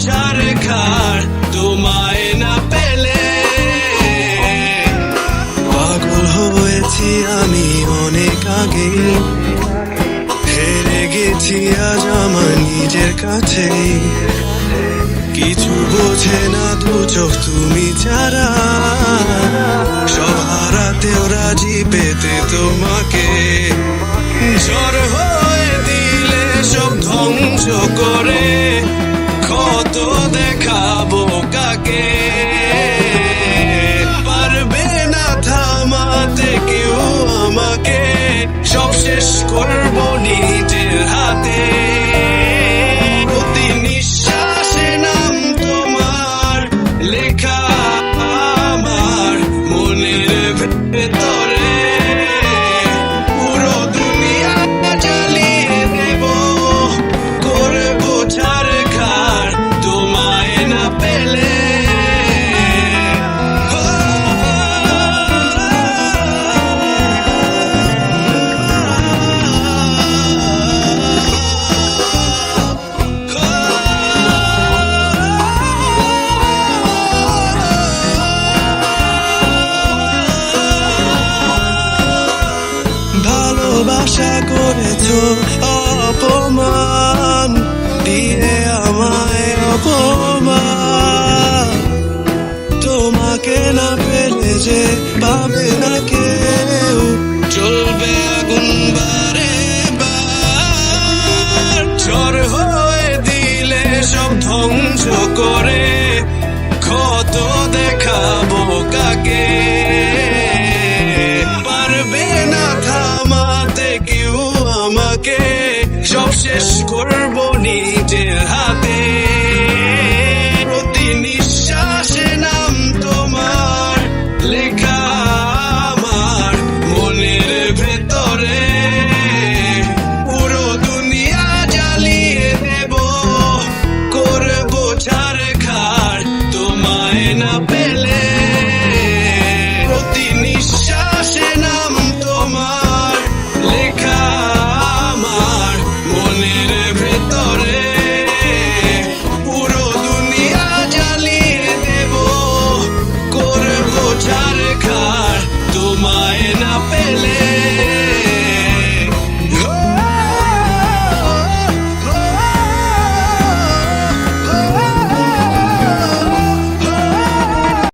ঝাড়খার তোমায় না পেলে। পাগল হয়েছি আমি অনেক আগে। হেরে গেছি আজ আমার নিজের কাছে। কিছু বোঝে না দু চোখ তুমি ছাড়া। সব রাজি পেতে তোমাকে। ঝড় হয়ে দিলে সব ধ্বংস করে। কত দেখাবো কাকে? পারবে না থামাতে কেউ আমাকে। সব শেষ করব নিজের হাতে। লেখা আমার মনের ভালোবাসা করেছ, অপমান দিয়ে আমায় অপমান। তোমাকে না পেলে যে পাবে না কেউ, চলবে আগুন বারে বার। ঝড় হয়ে দিলে সব ধ্বংস করে, ক্ষত শেষ করব নিজে হাতে। feliz.